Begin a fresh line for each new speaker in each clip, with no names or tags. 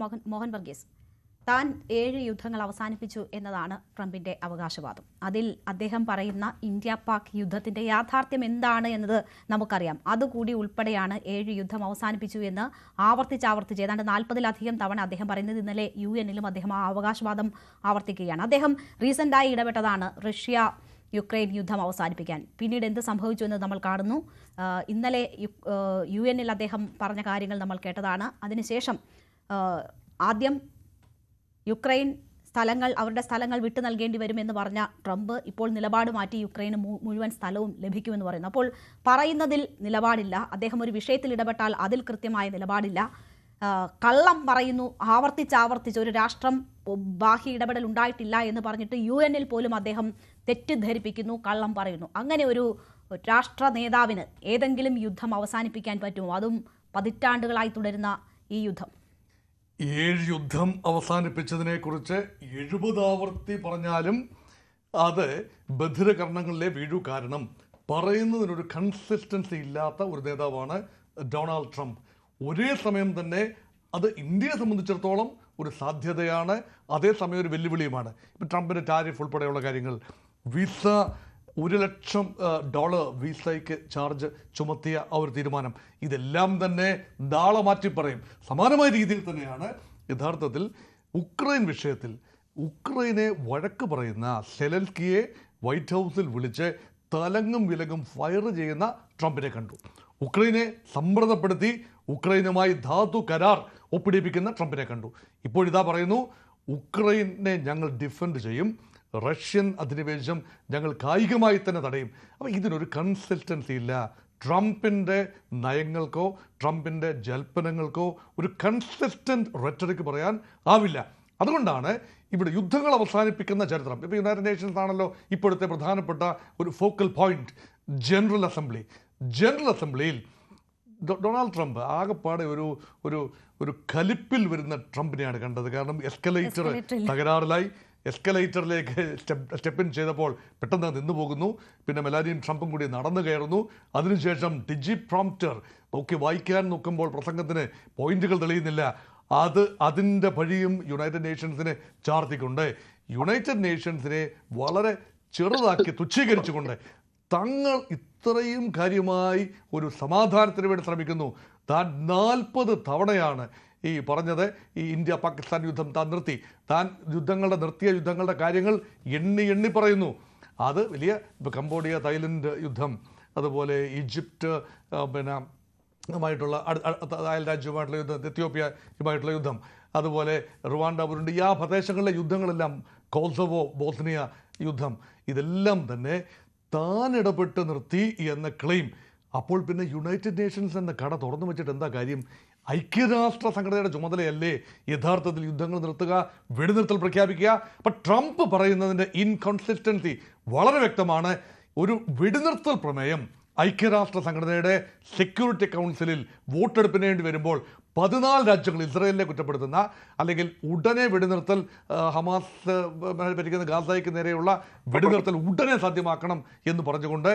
മോഹൻ മോഹൻ വർഗീസ്. താൻ ഏഴ് യുദ്ധങ്ങൾ അവസാനിപ്പിച്ചു എന്നതാണ് ട്രംപിന്റെ അവകാശവാദം. അതിൽ അദ്ദേഹം പറയുന്ന ഇന്ത്യ പാക് യുദ്ധത്തിന്റെ യാഥാർത്ഥ്യം എന്താണ് എന്നത് നമുക്കറിയാം. അതുകൂടി ഉൾപ്പെടെയാണ് ഏഴ് യുദ്ധം അവസാനിപ്പിച്ചു എന്ന് ആവർത്തിച്ചാവർത്തിച്ച് ആവർത്തിച്ച് ഏതാണ്ട് നാൽപ്പതിലധികം തവണ അദ്ദേഹം പറയുന്നത് ഇന്നലെ യു എന്നിലും അദ്ദേഹം ആ അവകാശവാദം ആവർത്തിക്കുകയാണ്. അദ്ദേഹം റീസെന്റായി ഇടപെട്ടതാണ് റഷ്യ യുക്രൈൻ യുദ്ധം അവസാനിപ്പിക്കാൻ. പിന്നീട് എന്ത് സംഭവിച്ചു എന്ന് നമ്മൾ കാണുന്നു. ഇന്നലെ യു- എന്നിൽ അദ്ദേഹം പറഞ്ഞ കാര്യങ്ങൾ നമ്മൾ കേട്ടതാണ്. അതിനുശേഷം ആദ്യം യുക്രൈൻ സ്ഥലങ്ങൾ അവരുടെ സ്ഥലങ്ങൾ വിട്ടു നൽകേണ്ടി വരുമെന്ന് പറഞ്ഞ ട്രംപ് ഇപ്പോൾ നിലപാട് മാറ്റി യുക്രൈന് മുഴുവൻ സ്ഥലവും ലഭിക്കുമെന്ന് പറയുന്നു. അപ്പോൾ പറയുന്നതിൽ നിലപാടില്ല. അദ്ദേഹം ഒരു വിഷയത്തിൽ ഇടപെട്ടാൽ അതിൽ കൃത്യമായ നിലപാടില്ല. കള്ളം പറയുന്നു ആവർത്തിച്ച് ആവർത്തിച്ച് ഒരു രാഷ്ട്രം ബാഹ്യ ഇടപെടൽ ഉണ്ടായിട്ടില്ല എന്ന് പറഞ്ഞിട്ട് യു എന്നിൽ പോലും അദ്ദേഹം തെറ്റിദ്ധരിപ്പിക്കുന്നു കള്ളം പറയുന്നു. അങ്ങനെ ഒരു രാഷ്ട്ര നേതാവിന് ഏതെങ്കിലും യുദ്ധം അവസാനിപ്പിക്കാൻ പറ്റുമോ? അതും പതിറ്റാണ്ടുകളായി തുടരുന്ന ഈ യുദ്ധം.
ഏഴ് യുദ്ധം അവസാനിപ്പിച്ചതിനെക്കുറിച്ച് കുറിച്ച് എഴുപത് ആവർത്തി പറഞ്ഞാലും അത് ബധിരകർണങ്ങളിലെ വീഴു കാരണം. പറയുന്നതിനൊരു കൺസിസ്റ്റൻസി ഇല്ലാത്ത ഒരു നേതാവാണ് ഡൊണാൾഡ് ട്രംപ്. ഒരേ സമയം തന്നെ അത് ഇന്ത്യയെ സംബന്ധിച്ചിടത്തോളം ഒരു സാധ്യതയാണ്. അതേസമയം ഒരു വെല്ലുവിളിയുമാണ്. ഇപ്പം ട്രംപിന്റെ ടാരിഫ് ഉൾപ്പെടെയുള്ള കാര്യങ്ങൾ. വിസ ഒരു ലക്ഷം ഡോളർ വിസയ്ക്ക് ചാർജ് ചുമത്തിയ ആ ഒരു തീരുമാനം. ഇതെല്ലാം തന്നെ നാളെ മാറ്റി പറയും. സമാനമായ രീതിയിൽ തന്നെയാണ് യഥാർത്ഥത്തിൽ ഉക്രൈൻ വിഷയത്തിൽ ഉക്രൈനെ വഴക്ക് പറയുന്ന സെലൻസ്കിയെ വൈറ്റ് ഹൗസിൽ വിളിച്ച് തലങ്ങും വിലങ്ങും ഫയർ ചെയ്യുന്ന ട്രംപിനെ കണ്ടു. ഉക്രൈനെ സമ്മർദ്ദപ്പെടുത്തി ഉക്രൈനുമായി ധാതു കരാർ ഒപ്പിടിപ്പിക്കുന്ന ട്രംപിനെ കണ്ടു. ഇപ്പോഴിതാ പറയുന്നു ഉക്രൈനെ ഞങ്ങൾ ഡിഫെൻഡ് ചെയ്യും. റഷ്യൻ അധിനിവേശം ഞങ്ങൾ കായികമായി തന്നെ തടയും. അപ്പോൾ ഇതിനൊരു കൺസിസ്റ്റൻസി ഇല്ല. ട്രംപിന്റെ നയങ്ങൾക്കോ ട്രംപിന്റെ ജൽപ്പനങ്ങൾക്കോ ഒരു കൺസിസ്റ്റന്റ് റെറ്ററിക്ക് പറയാൻ ആവില്ല. അതുകൊണ്ടാണ് ഇവിടെ യുദ്ധങ്ങൾ അവസാനിപ്പിക്കുന്ന ചരിത്രം. ഇപ്പോൾ യുണൈറ്റഡ് നേഷൻസ് ആണല്ലോ ഇപ്പോഴത്തെ പ്രധാനപ്പെട്ട ഒരു focal point general assembly general അസംബ്ലിയിൽ ഡൊണാൾഡ് ട്രംപ് ആകെപ്പാടെ ഒരു ഒരു ഒരു കലിപ്പിൽ വരുന്ന ട്രംപിനെയാണ് കണ്ടത്. കാരണം എസ്കലേറ്റർ തകരാറിലായി. എസ്കലേറ്ററിലേക്ക് സ്റ്റെപ്പ് സ്റ്റെപ്പിൻ ചെയ്തപ്പോൾ പെട്ടെന്ന് നിന്നു പോകുന്നു. പിന്നെ മെലാനിയും ട്രംപും കൂടി നടന്നു കയറുന്നു. അതിനുശേഷം ഡിജി പ്രോംപ്റ്റർ ഒക്കെ വായിക്കാൻ നോക്കുമ്പോൾ പ്രസംഗത്തിന് പോയിന്റുകൾ തെളിയുന്നില്ല. അത് അതിന്റെ വഴിയും യുണൈറ്റഡ് നേഷൻസിനെ ചാർത്തിക്കൊണ്ട് യുണൈറ്റഡ് നേഷൻസിനെ വളരെ ചെറുതാക്കി തുച്ഛീകരിച്ചുകൊണ്ട് തങ്ങൾ ഇത്രയും കാര്യമായി ഒരു സമാധാനത്തിന് വേണ്ടി ശ്രമിക്കുന്നു. താൻ നാൽപ്പത് തവണയാണ് ഈ പറഞ്ഞത് ഈ ഇന്ത്യ പാകിസ്ഥാൻ യുദ്ധം താൻ നിർത്തി. താൻ യുദ്ധങ്ങളുടെ നിർത്തിയ യുദ്ധങ്ങളുടെ കാര്യങ്ങൾ എണ്ണി എണ്ണി പറയുന്നു. അത് വലിയ ഇപ്പോൾ കംബോഡിയ തൈലൻഡ് യുദ്ധം അതുപോലെ ഈജിപ്റ്റ് പിന്നെ ുമായിട്ടുള്ള അടു- അടു- അയൽ രാജ്യവുമായിട്ടുള്ള യുദ്ധം എത്യോപ്യയുമായിട്ടുള്ള യുദ്ധം അതുപോലെ റുവാണ്ട ബുരുണ്ടി ഈ ആ പ്രദേശങ്ങളിലെ യുദ്ധങ്ങളെല്ലാം കോസോവോ ബോസ്നിയ യുദ്ധം ഇതെല്ലാം തന്നെ താൻ ഇടപെട്ട് നിർത്തി എന്ന ക്ലെയിം അപ്പോൾ പിന്നെ യുണൈറ്റഡ് നേഷൻസ് എന്ന കട തുറന്നു വെച്ചിട്ട് എന്താ കാര്യം? ഐക്യരാഷ്ട്ര സംഘടനയുടെ ചുമതലയല്ലേ യഥാർത്ഥത്തിൽ യുദ്ധങ്ങൾ നിർത്തുക വെടിനിർത്തൽ പ്രഖ്യാപിക്കുക? അപ്പം ട്രംപ് പറയുന്നതിന്റെ ഇൻകൺസിസ്റ്റൻസി വളരെ വ്യക്തമാണ്. ഒരു വെടിനിർത്തൽ പ്രമേയം ഐക്യരാഷ്ട്ര സംഘടനയുടെ സെക്യൂരിറ്റി കൗൺസിലിൽ വോട്ടെടുപ്പിന് വേണ്ടി വരുമ്പോൾ പതിനാല് രാജ്യങ്ങൾ ഇസ്രയേലിനെ കുറ്റപ്പെടുത്തുന്ന അല്ലെങ്കിൽ ഉടനെ വെടിനിർത്തൽ ഹമാസ് ഭരിക്കുന്ന ഗാസയ്ക്ക് നേരെയുള്ള വെടിനിർത്തൽ ഉടനെ സാധ്യമാക്കണം എന്ന് പറഞ്ഞുകൊണ്ട്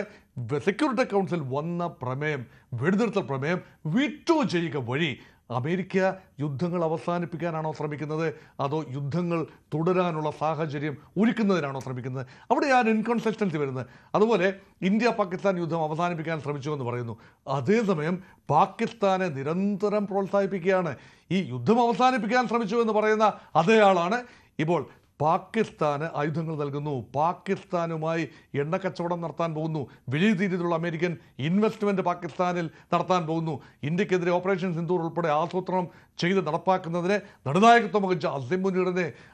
സെക്യൂരിറ്റി കൗൺസിൽ വന്ന പ്രമേയം വെടിനിർത്തൽ പ്രമേയം വിറ്റോ ചെയ്യുക വഴി അമേരിക്ക യുദ്ധങ്ങൾ അവസാനിപ്പിക്കാനാണോ ശ്രമിക്കുന്നത്? അതോ യുദ്ധങ്ങൾ തുടരാനുള്ള സാഹചര്യം ഒരുക്കുന്നതിനാണോ ശ്രമിക്കുന്നത്? അവിടെ ഞാൻ ഇൻകൺസിസ്റ്റൻസി വരുന്നത്. അതുപോലെ ഇന്ത്യ പാകിസ്ഥാൻ യുദ്ധം അവസാനിപ്പിക്കാൻ ശ്രമിച്ചു എന്ന് പറയുന്നു. അതേസമയം പാകിസ്ഥാനെ നിരന്തരം പ്രോത്സാഹിപ്പിക്കുകയാണ്. ഈ യുദ്ധം അവസാനിപ്പിക്കാൻ ശ്രമിച്ചു എന്ന് പറയുന്ന അതേ ആളാണ് ഇപ്പോൾ പാകിസ്ഥാന് ആയുധങ്ങൾ നൽകുന്നു. പാകിസ്ഥാനുമായി എണ്ണ കച്ചവടം നടത്താൻ പോകുന്നു. വലിയ രീതിയിലുള്ള അമേരിക്കൻ ഇൻവെസ്റ്റ്മെന്റ് പാകിസ്ഥാനിൽ നടത്താൻ പോകുന്നു. ഇന്ത്യക്കെതിരെ ഓപ്പറേഷൻ സിന്ദൂർ ഉൾപ്പെടെ ആസൂത്രണം ചെയ്ത് നടപ്പാക്കുന്നതിന് നിർണായകത്വം വഹിച്ച അസിം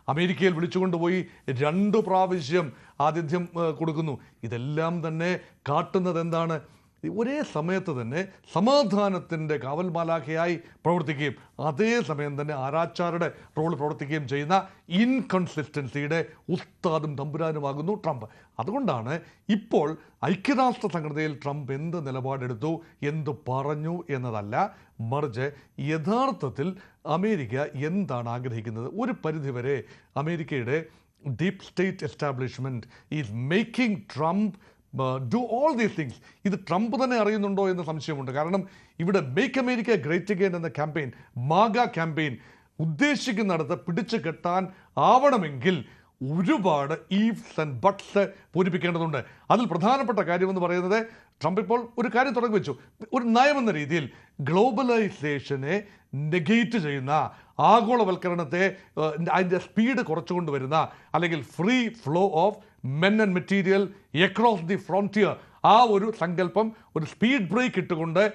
അമേരിക്കയിൽ വിളിച്ചുകൊണ്ടുപോയി രണ്ട് പ്രാവശ്യം ആതിഥ്യം കൊടുക്കുന്നു. ഇതെല്ലാം തന്നെ കാട്ടുന്നത് എന്താണ് ഒരേ സമയത്ത് തന്നെ സമാധാനത്തിന്റെ കാവൽമാലാഖയായി പ്രവർത്തിക്കുകയും അതേസമയം തന്നെ ആരാച്ചാരുടെ റോൾ പ്രവർത്തിക്കുകയും ചെയ്യുന്ന ഇൻകൺസിസ്റ്റൻസിയുടെ ഉസ്താദും തമ്പുരാനുമാകുന്നു ട്രംപ്. അതുകൊണ്ടാണ് ഇപ്പോൾ ഐക്യരാഷ്ട്ര സംഘടനയിൽ ട്രംപ് എന്ത് നിലപാടെടുത്തു എന്ത് പറഞ്ഞു എന്നതല്ല മറിച്ച് യഥാർത്ഥത്തിൽ അമേരിക്ക എന്താണ് ആഗ്രഹിക്കുന്നത്? ഒരു പരിധിവരെ അമേരിക്കയുടെ deep state establishment is making Trump do all these things ഇത് ട്രംപ് തന്നെ അറിയുന്നുണ്ടോ എന്ന സംശയമുണ്ട്. കാരണം ഇവിടെ മേക്ക് അമേരിക്ക ഗ്രേറ്റ് അഗെയിൻ എന്ന ക്യാമ്പയിൻ മാഗ ക്യാമ്പയിൻ ഉദ്ദേശിക്കുന്നിടത്ത് പിടിച്ചു കെട്ടാൻ ആവണമെങ്കിൽ ഒരുപാട് ഈഫ്സ് ആൻഡ് ബട്ട്സ് പൂരിപ്പിക്കേണ്ടതുണ്ട്. അതിൽ പ്രധാനപ്പെട്ട കാര്യമെന്ന് പറയുന്നത് ട്രംപ് ഇപ്പോൾ ഒരു കാര്യം തുടങ്ങി വെച്ചു. ഒരു നയമെന്ന രീതിയിൽ ഗ്ലോബലൈസേഷനെ നെഗേറ്റ് ചെയ്യുന്ന ആഗോളവൽക്കരണത്തെ അതിന്റെ സ്പീഡ് കുറച്ചുകൊണ്ട് വരുന്ന അല്ലെങ്കിൽ free flow of men and material across the frontier ആ ഒരു സങ്കല്പം ഒരു സ്പീഡ് ബ്രേക്ക് ഇട്ടുകൊണ്ട്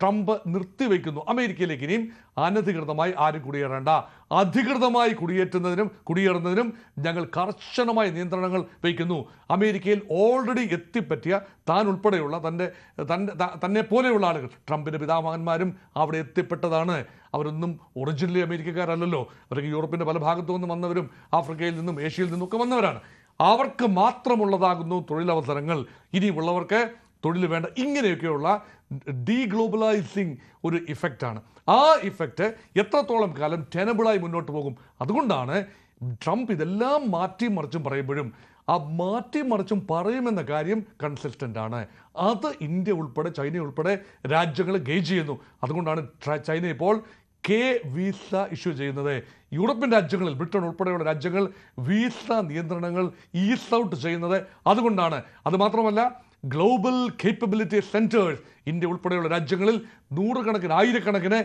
ട്രംപ് നിർത്തിവെക്കുന്നു അമേരിക്കയിലേക്ക് ഇനിയും അനധികൃതമായി ആരും കുടിയേറേണ്ട. അധികൃതമായി കുടിയേറ്റുന്നതിനും കുടിയേറുന്നതിനും ഞങ്ങൾ കർശനമായ നിയന്ത്രണങ്ങൾ വയ്ക്കുന്നു. അമേരിക്കയിൽ ഓൾറെഡി എത്തിപ്പറ്റിയ താൻ ഉൾപ്പെടെയുള്ള തന്റെ തന്റെ തന്നെ പോലെയുള്ള ആളുകൾ. ട്രംപിന്റെ പിതാമഹന്മാരും അവിടെ എത്തിപ്പെട്ടതാണ്. അവരൊന്നും ഒറിജിനലി അമേരിക്കക്കാരല്ലല്ലോ. അവർക്ക് യൂറോപ്പിന്റെ പല ഭാഗത്തു നിന്നും വന്നവരും ആഫ്രിക്കയിൽ നിന്നും ഏഷ്യയിൽ നിന്നും ഒക്കെ വന്നവരാണ്. അവർക്ക് മാത്രമുള്ളതാകുന്നു തൊഴിലവസരങ്ങൾ. ഇനിയുള്ളവർക്ക് തൊഴിൽ വേണ്ട. ഇങ്ങനെയൊക്കെയുള്ള ഡീഗ്ലോബലൈസിങ് ഒരു ഇഫക്റ്റാണ് ആ ഇഫക്റ്റ് എത്രത്തോളം കാലം ടെനബിളായി മുന്നോട്ട് പോകും? അതുകൊണ്ടാണ് ട്രംപ് ഇതെല്ലാം മാറ്റി മറിച്ചും പറയുമ്പോഴും ആ മാറ്റി മറിച്ചും പറയുമെന്ന കാര്യം കൺസിസ്റ്റന്റ് ആണ്. അത് ഇന്ത്യ ഉൾപ്പെടെ ചൈന ഉൾപ്പെടെ രാജ്യങ്ങൾ ഗേജ് ചെയ്യുന്നു. അതുകൊണ്ടാണ് ചൈന ഇപ്പോൾ കെ വിസ ഇഷ്യൂ ചെയ്യുന്നത്. യൂറോപ്യൻ രാജ്യങ്ങളിൽ ബ്രിട്ടൻ ഉൾപ്പെടെയുള്ള രാജ്യങ്ങൾ വിസ നിയന്ത്രണങ്ങൾ ഈസ് ഔട്ട് ചെയ്യുന്നത്. അതുകൊണ്ടാണ്. അതുമാത്രമല്ല ഗ്ലോബൽ കേപ്പബിലിറ്റി സെന്റേഴ്സ് ഇന്ത്യ ഉൾപ്പെടെയുള്ള രാജ്യങ്ങളിൽ നൂറുകണക്കിന് ആയിരക്കണക്കിന്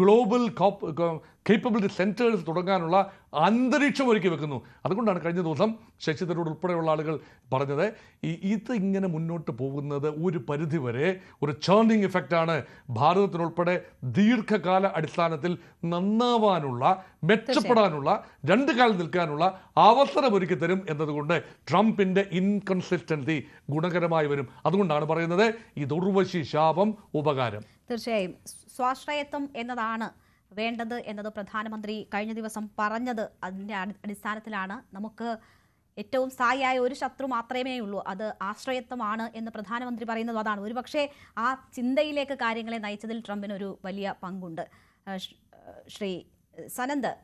ഗ്ലോബൽ കേപ്പബിലിറ്റി സെന്റേഴ്സ് തുടങ്ങാനുള്ള അന്തരീക്ഷം ഒരുക്കി വെക്കുന്നു. അതുകൊണ്ടാണ് കഴിഞ്ഞ ദിവസം ശശി തരൂർ ഉൾപ്പെടെയുള്ള ആളുകൾ പറഞ്ഞത് ഈ ഇത് ഇങ്ങനെ മുന്നോട്ട് പോകുന്നത് ഒരു പരിധിവരെ ഒരു ചേർണിംഗ് ഇഫക്റ്റാണ് ഭാരതത്തിനുൾപ്പെടെ ദീർഘകാല അടിസ്ഥാനത്തിൽ നന്നാവാനുള്ള മെച്ചപ്പെടാനുള്ള രണ്ട് കാലം നിൽക്കാനുള്ള അവസരം ഒരുക്കി തരും എന്നതുകൊണ്ട് ട്രംപിന്റെ ഇൻകൺസിസ്റ്റൻസി ഗുണകരമായി വരും. അതുകൊണ്ടാണ് പറയുന്നത് ഇത് ഉർവശി ശാപം ഉപകാരം.
തീർച്ചയായും. സ്വാശ്രയത്വം എന്നതാണ് വേണ്ടത് എന്നത് പ്രധാനമന്ത്രി കഴിഞ്ഞ ദിവസം പറഞ്ഞത്. അതിന്റെ അടിസ്ഥാനത്തിലാണ് നമുക്ക് ഏറ്റവും സ്ഥായിയായ ഒരു ശത്രു മാത്രമേ ഉള്ളൂ. അത് ആശ്രയത്വമാണ് എന്ന് പ്രധാനമന്ത്രി പറയുന്നത് അതാണ്. ഒരുപക്ഷെ ആ ചിന്തയിലേക്ക് കാര്യങ്ങളെ നയിച്ചതിൽ ട്രംപിന് ഒരു വലിയ പങ്കുണ്ട്. ശ്രീ സനന്ദ്